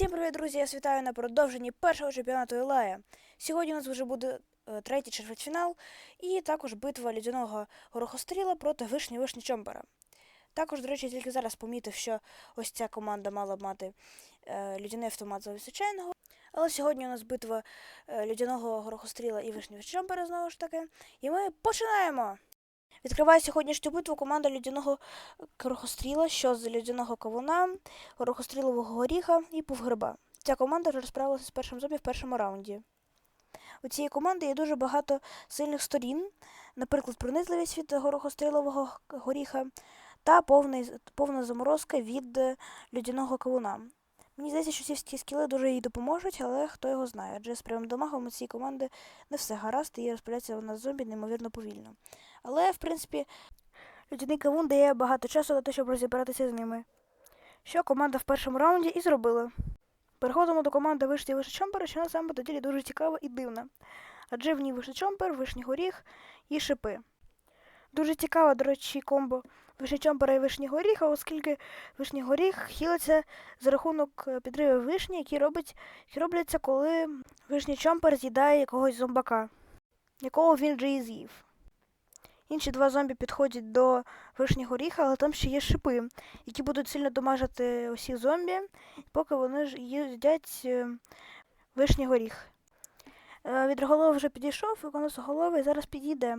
Всім привіт, друзі! Я вітаю на продовженні першого чемпіонату Ілая. Сьогодні у нас вже буде е, третій чвертьфінал і також битва лідяного горохостріла проти вишні вишні Чомбера. Також, до речі, тільки зараз помітив, що ось ця команда мала б мати е, людяний автомат за звичайного. Але сьогодні у нас битва е, людяного горохостріла і вишні вишні Чомбера знову ж таки. І ми починаємо! Відкриває сьогоднішню битву команда людяного горохостріла, що з людяного кавуна, горохострілового горіха і пувгриба. Ця команда вже розправилася з першим зомбі в першому раунді. У цієї команди є дуже багато сильних сторін, наприклад, пронизливість від горохострілового горіха та повний, повна заморозка від людяного кавуна. Мені здається, що ці скіли дуже їй допоможуть, але хто його знає, адже з прямим дамагом у цієї команди не все гаразд і розправляється вона з зомбі неймовірно повільно. Але, в принципі, людяний кавун дає багато часу на те, щоб розібратися з ними. Що команда в першому раунді і зробила. Переходимо до команди вишні вишні Чомпера, що насамперед дуже цікава і дивна. Адже в ній вишні Чомпер, вишній горіх і шипи. Дуже цікава, до речі, комбо вишні Чомпера і вишні горіха, оскільки вишній горіх хілиться за рахунок е, підривів вишні, які, робить, які робляться, коли вишній Чомпер з'їдає якогось зомбака, якого він вже і з'їв. Інші два зомбі підходять до вишні горіха, але там ще є шипи, які будуть сильно домажити усіх зомбі, поки вони ж їдять е, вишній горіх. Е, Відроголов вже підійшов, і конусоголовий зараз підійде.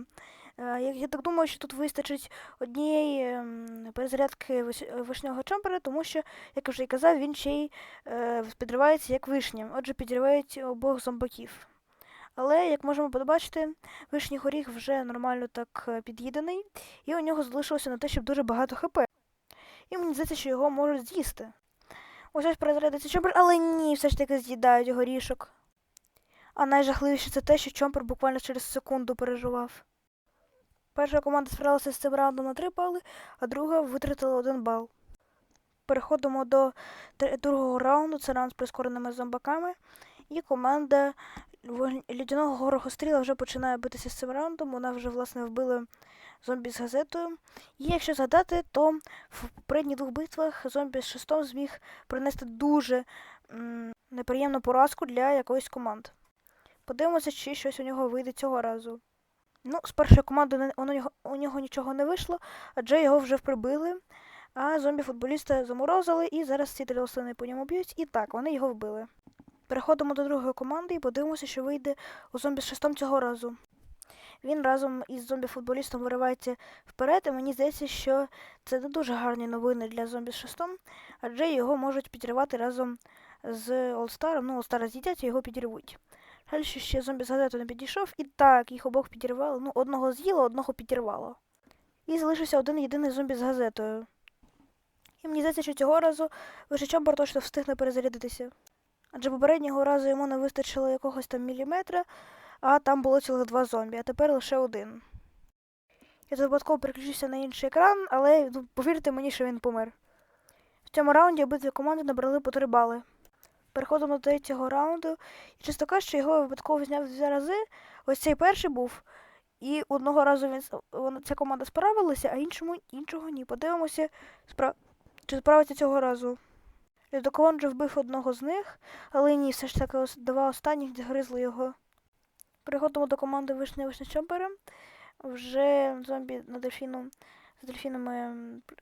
Е, Я, так думаю, що тут вистачить однієї ем, перезарядки виш- вишнього чомпера, тому що, як вже і казав, він ще й е, підривається як вишня. Отже, підривають обох зомбаків. Але, як можемо побачити, вишній горіх вже нормально так е, під'їдений, і у нього залишилося на те, щоб дуже багато хп. І мені здається, що його можуть з'їсти. Ось ось перезарядиться чомпер, але ні, все ж таки з'їдають горішок. А найжахливіше це те, що чомпер буквально через секунду переживав. Перша команда справилася з цим раундом на 3 бали, а друга витратила 1 бал. Переходимо до другого раунду, це раунд з прискореними зомбаками. І команда Лідяного горохостріла вже починає битися з цим раундом. Вона вже, власне, вбила зомбі з газетою. І якщо згадати, то в попередніх двох битвах зомбі з шестом зміг принести дуже м, неприємну поразку для якоїсь команд. Подивимося, чи щось у нього вийде цього разу. Ну, з першої команди у нього, у нього нічого не вийшло, адже його вже прибили, а зомбі-футболіста заморозили, і зараз ці три рослини по ньому б'ють. І так, вони його вбили. Переходимо до другої команди і подивимося, що вийде у зомбі з шестом цього разу. Він разом із зомбі-футболістом виривається вперед, і мені здається, що це не дуже гарні новини для зомбі з шестом, адже його можуть підривати разом з Олстаром. Ну, Олстара з'їдять і його підірвуть. Жаль, ще зомбі з газету не підійшов, і так, їх обох підірвало. Ну, одного з'їло, одного підірвало. І залишився один єдиний зомбі з газетою. І мені здається, що цього разу Вишечомбар точно встигне перезарядитися. Адже попереднього разу йому не вистачило якогось там міліметра, а там було цілих два зомбі, а тепер лише один. Я випадково переключився на інший екран, але ну, повірте мені, що він помер. В цьому раунді обидві команди набрали по три бали. Переходимо до третього раунду, і чисто кажучи, його випадково зняв два рази. Ось цей перший був, і одного разу він ця команда справилася, а іншому іншого ні. Подивимося, спра... чи справиться цього разу. Лідоколон вже вбив одного з них, але ні, все ж таки два останніх згризли його. Переходимо до команди Вишня Вишня Чомпера. Вже зомбі на дельфіну з дельфінами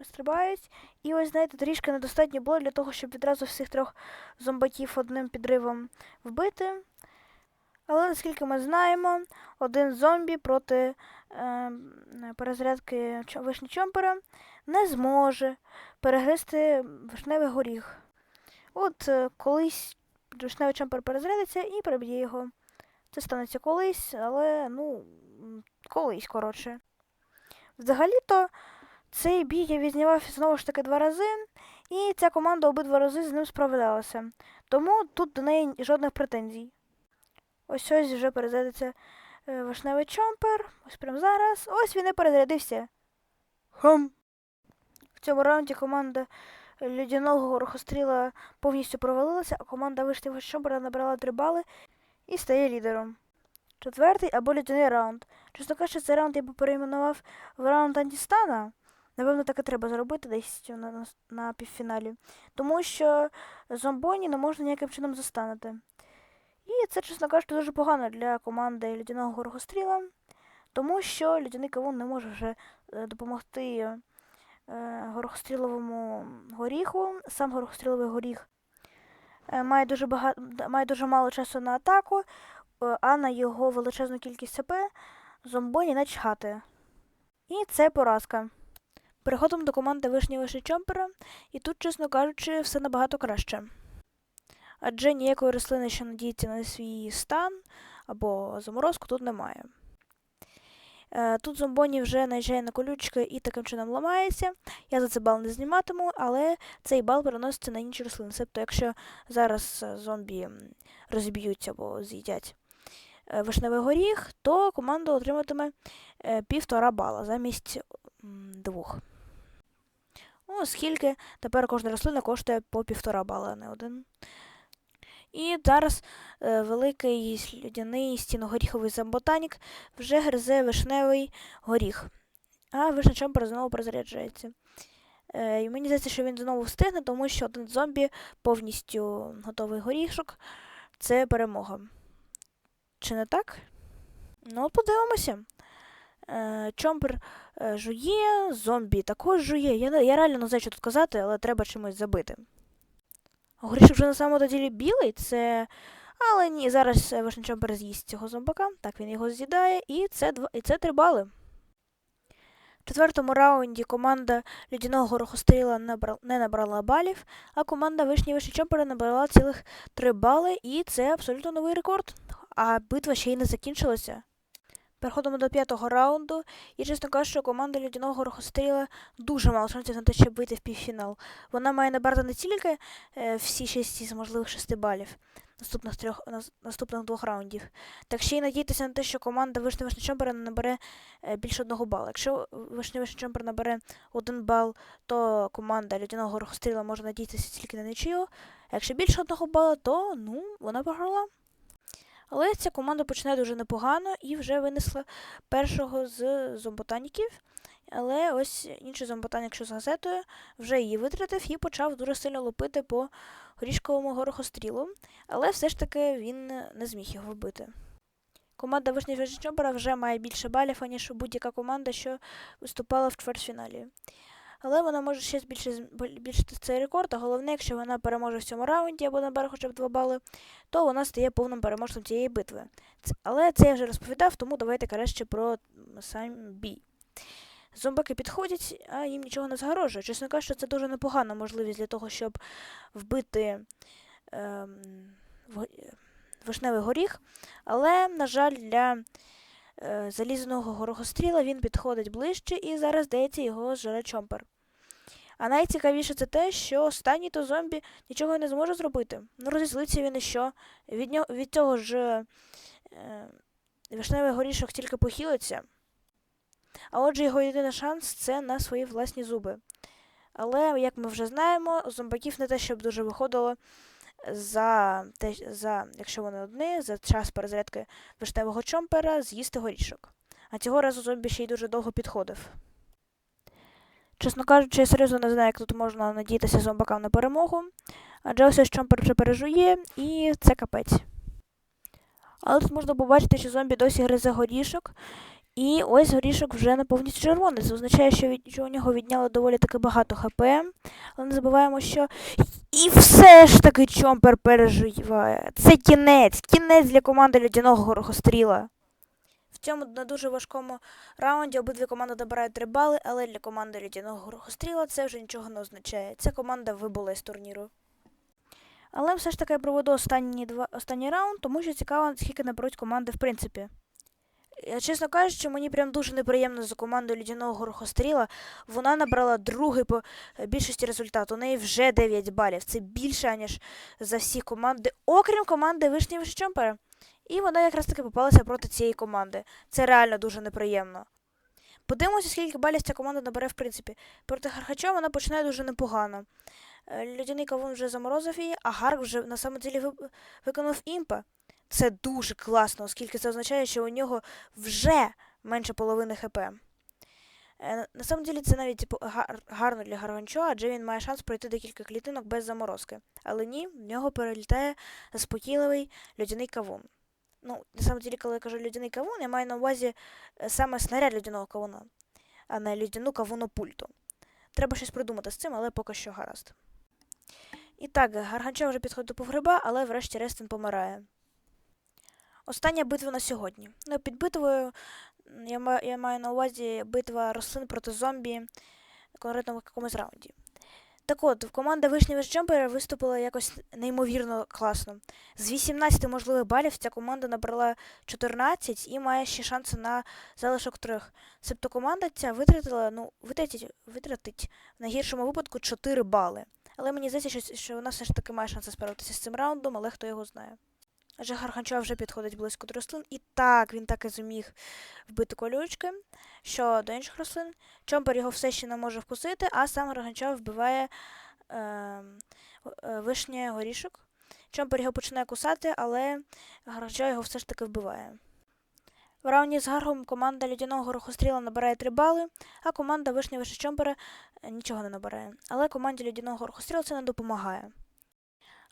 стрибають. І ось, знаєте, трішки недостатньо було для того, щоб відразу всіх трьох зомбаків одним підривом вбити. Але наскільки ми знаємо, один зомбі проти е, перезарядки вишні Чомпера не зможе перегризти вишневий горіх. От е, колись вишневий чомпер перезарядиться і переб'є його. Це станеться колись, але ну, колись, коротше. Взагалі-то цей бій я відзнявав знову ж таки два рази, і ця команда обидва рази з ним справлялася. Тому тут до неї жодних претензій. Ось ось вже перезарядиться е, вишневий чомпер. Ось прямо зараз. Ось він і перезарядився. Хам. В цьому раунді команда Людяного горохостріла повністю провалилася, а команда вишневого чомпера набрала три бали і стає лідером. Четвертий або людяний раунд. Чесно кажучи, цей раунд я би перейменував в раунд антистана. Напевно, так і треба зробити десь на, на, на півфіналі. Тому що зомбоні не можна ніяким чином застанути. І це, чесно кажучи, дуже погано для команди Людяного Горохостріла, тому що Людяний Кавун не може вже е, допомогти е, Горохостріловому горіху. Сам Горохостріловий горіх е, має дуже, багато, має дуже мало часу на атаку, а на його величезну кількість СП зомбоні начхати. І це поразка. Переходимо до команди Вишні Вишні Чомпера, і тут, чесно кажучи, все набагато краще. Адже ніякої рослини, що надіється на свій стан або заморозку, тут немає. Е, Тут зомбоні вже наїжджає на колючки і таким чином ламається. Я за це бал не зніматиму, але цей бал переноситься на інші рослини. Тобто, якщо зараз е, зомбі розіб'ються або з'їдять е, вишневий горіх, то команда отриматиме е, півтора бала замість двох. Ну, оскільки тепер кожна рослина коштує по півтора бала, а не один. І зараз е, великий людяний стіногоріховий зомботанік вже гризе вишневий горіх. А вишня чомпер знову прозаряджається. Е, і мені здається, що він знову встигне, тому що один зомбі повністю готовий горішок. Це перемога. Чи не так? Ну, подивимося. Е, Чомпер е, жує, зомбі також жує. Я, я реально не знаю, що тут казати, але треба чимось забити. Горішок вже на самому ділі білий, це. Але ні, зараз е, вишня Чомпер з'їсть цього зомбака. Так, він його з'їдає, і це, два... і це три бали. В четвертому раунді команда Людяного Горохостріла набра... не набрала балів, а команда Вишні Вишні Чомпера набрала цілих три бали, і це абсолютно новий рекорд. А битва ще й не закінчилася. Переходимо до п'ятого раунду, і чесно кажучи, команда Людяного Горохостріла дуже мало шансів на те, щоб вийти в півфінал. Вона має набрати не тільки е, всі шість із можливих шести балів наступних трьох нас- наступних двох раундів, так ще й надіятися на те, що команда Вишня не набере е, більше одного бала. Якщо Вишня Чомпер набере один бал, то команда Людяного Горохостріла може надіятися тільки на нічию. Якщо більше одного бала, то ну, вона програла. Але ця команда починає дуже непогано і вже винесла першого з зомботаніків. Але ось інший зомботанік, що з газетою, вже її витратив і почав дуже сильно лупити по горішковому горохострілу. Але все ж таки він не зміг його вбити. Команда Вишні Вишньобера вже має більше балів, аніж будь-яка команда, що виступала в чвертьфіналі. Але вона може ще збільшити, збільшити цей рекорд, а головне, якщо вона переможе в цьому раунді або набере хоча б 2 бали, то вона стає повним переможцем цієї битви. Але це я вже розповідав, тому давайте краще про сам бій. Зомбаки підходять, а їм нічого не загрожує. Чесно кажучи, це дуже непогана можливість для того, щоб вбити ем, е, вишневий горіх. Але, на жаль, для залізного горохостріла він підходить ближче і зараз, здається, його зжере чомпер. А найцікавіше це те, що останній то зомбі нічого не зможе зробити. Ну, розізлиться він і що. Від, нього, від цього ж е, вишневий горішок тільки похилиться. А отже, його єдиний шанс це на свої власні зуби. Але, як ми вже знаємо, зомбаків не те, щоб дуже виходило за те, за, якщо вони одні, за час перезарядки вишневого чомпера з'їсти горішок. А цього разу зомбі ще й дуже довго підходив. Чесно кажучи, я серйозно не знаю, як тут можна надіятися зомбакам на перемогу. Адже ось ось чомпер вже пережує, і це капець. Але тут можна побачити, що зомбі досі гризе горішок. І ось горішок вже не повністю червоний. Це означає, що, від, що у нього відняло доволі таки багато ХП. Але не забуваємо, що. І все ж таки чомпер переживає. Це кінець. Кінець для команди Людяного Горохостріла. В цьому на дуже важкому раунді обидві команди добирають 3 бали, але для команди Людяного Горохостріла це вже нічого не означає. Ця команда вибула з турніру. Але все ж таки я проведу останні два останній раунд, тому що цікаво, скільки наберуть команди в принципі. Чесно кажучи, мені прям дуже неприємно за командою Людяного Горохостріла. Вона набрала другий по е, більшості результату. У неї вже 9 балів. Це більше, ніж за всі команди, окрім команди Вишні Вишчомпера. І вона якраз таки попалася проти цієї команди. Це реально дуже неприємно. Подивимося, скільки балів ця команда набере, в принципі. Проти Хархача вона починає дуже непогано. Е, Людяний кавун вже заморозив її, а Гарк вже на самом ви- виконав імпа. Це дуже класно, оскільки це означає, що у нього вже менше половини ХП. Е, На самом деле це навіть типу, гарно для Гарганчо, адже він має шанс пройти декілька клітинок без заморозки. Але ні, в нього перелітає заспокійливий льодяний кавун. Ну, на самом деле, коли я кажу льодяний кавун, я маю на увазі е, саме снаряд льодяного кавуна, а не льодяну кавуну пульту. Треба щось придумати з цим, але поки що гаразд. І так, Гарганчо вже підходить до погреба, але врешті-решт він помирає. Остання битва на сьогодні. Ну, під битвою я, я маю на увазі битва рослин проти зомбі, конкретно в якомусь раунді. Так от, команда Вишні Вишджампера виступила якось неймовірно класно. З 18 можливих балів ця команда набрала 14 і має ще шанси на залишок трьох. Себто команда ця витратила, ну, витратить, витратить в найгіршому випадку 4 бали. Але мені здається, що, що вона все ж таки має шанси справитися з цим раундом, але хто його знає. Адже Гарганчова вже підходить близько до рослин. І так, він так і зуміг вбити колючки. Що до інших рослин. Чомпер його все ще не може вкусити, а сам Гарганчов вбиває е, е, вишнє горішок. Чомпер його починає кусати, але Гарганчов його все ж таки вбиває. В раунді з Гаргом команда Лідяного Горохостріла набирає 3 бали, а команда Вишні Вище Чомпера е, нічого не набирає. Але команді Лідяного Горохостріла це не допомагає.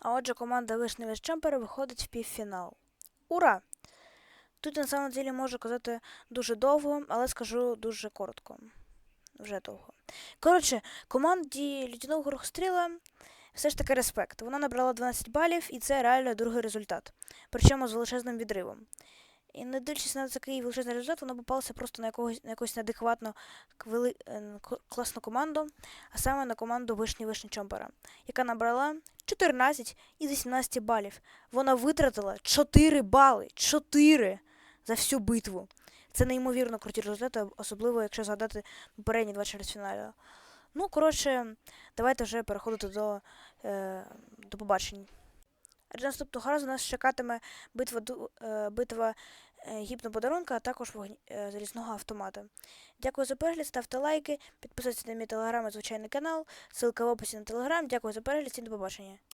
А отже, команда Вишні Вище Чомпера виходить в півфінал. Ура! Тут на самом деле можу казати дуже довго, але скажу дуже коротко. Вже довго. Коротше, команді Людяного Горохостріла все ж таки респект. Вона набрала 12 балів, і це реально другий результат. Причому з величезним відривом. І не дивлячись на такий величезний результат, вона попалася просто на якогось на якусь неадекватно квили, е, класну команду, а саме на команду Вишні Вишні Чомпера, яка набрала 14 із 18 балів. Вона витратила 4 бали. 4 за всю битву. Це неймовірно круті результати, особливо якщо згадати попередні два чвертьфіналі. Ну, коротше, давайте вже переходити до, е, до побачень. Адже наступного разу нас чекатиме битва, е, битва е, гіпноподарунка, а також вогні- е, залізного автомата. Дякую за перегляд, ставте лайки, підписуйтесь на мій телеграм і звичайний канал. Ссылка в описі на телеграм. Дякую за перегляд, всім до побачення.